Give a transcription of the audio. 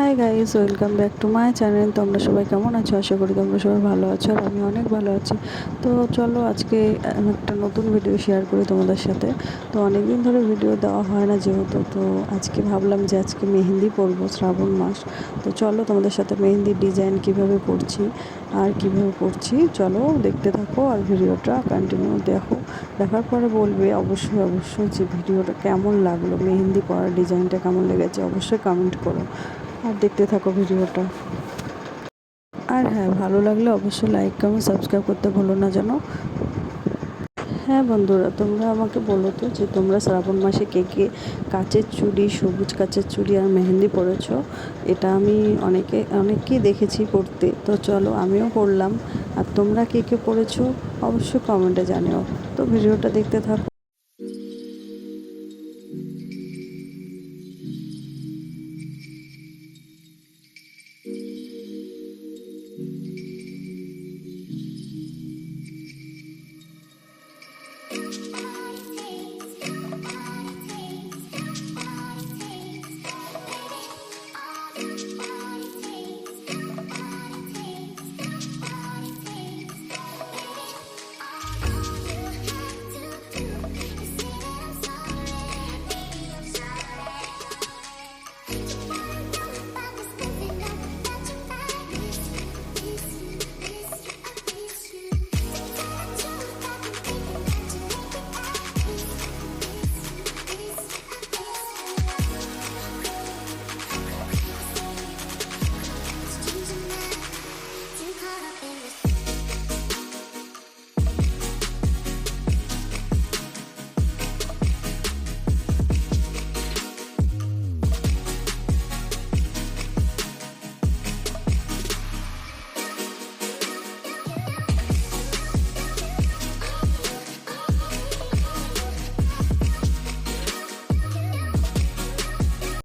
Hi guys welcome back to my channel তোমরা সবাই কেমন আছো? আশা করি তোমরা সবাই ভালো আছো আর আমি অনেক ভালো আছি। তো চলো আজকে একটা নতুন ভিডিও শেয়ার করি তোমাদের সাথে। তো অনেক দিন ধরে ভিডিও দেওয়া হয় না যেহেতু, তো আজকে ভাবলাম যে আজকে মেহেন্দি পরবো শ্রাবণ মাস। তো চলো তোমাদের সাথে মেহেন্দির ডিজাইন কীভাবে করছি আর কীভাবে করছি, চলো দেখতে থাকো আর ভিডিওটা কন্টিনিউ দেখো। দেখার পরে বলবে অবশ্যই অবশ্যই যে ভিডিওটা কেমন লাগল, মেহেন্দি পরার ডিজাইনটা কেমন লেগেছে, অবশ্যই কমেন্ট করো। আর দেখতে থাকো ভিডিওটা। আর হ্যাঁ ভালো লাগলে অবশ্যই লাইক কমেন্ট সাবস্ক্রাইব করতে ভুলো না যেন হ্যাঁ বন্ধুরা, তোমরা আমাকে বলো তো যে তোমরা শ্রাবণ মাসে কে কে কাচের চুড়ি, সবুজ কাচের চুড়ি আর মেহেন্দি পরেছো? এটা আমি অনেকে, অনেককেই দেখেছি পড়তে। তো চলো আমিও পড়লাম। আর তোমরা কে কে পড়েছো? অবশ্যই কমেন্টে জানিও। তো ভিডিওটা দেখতে থাকো।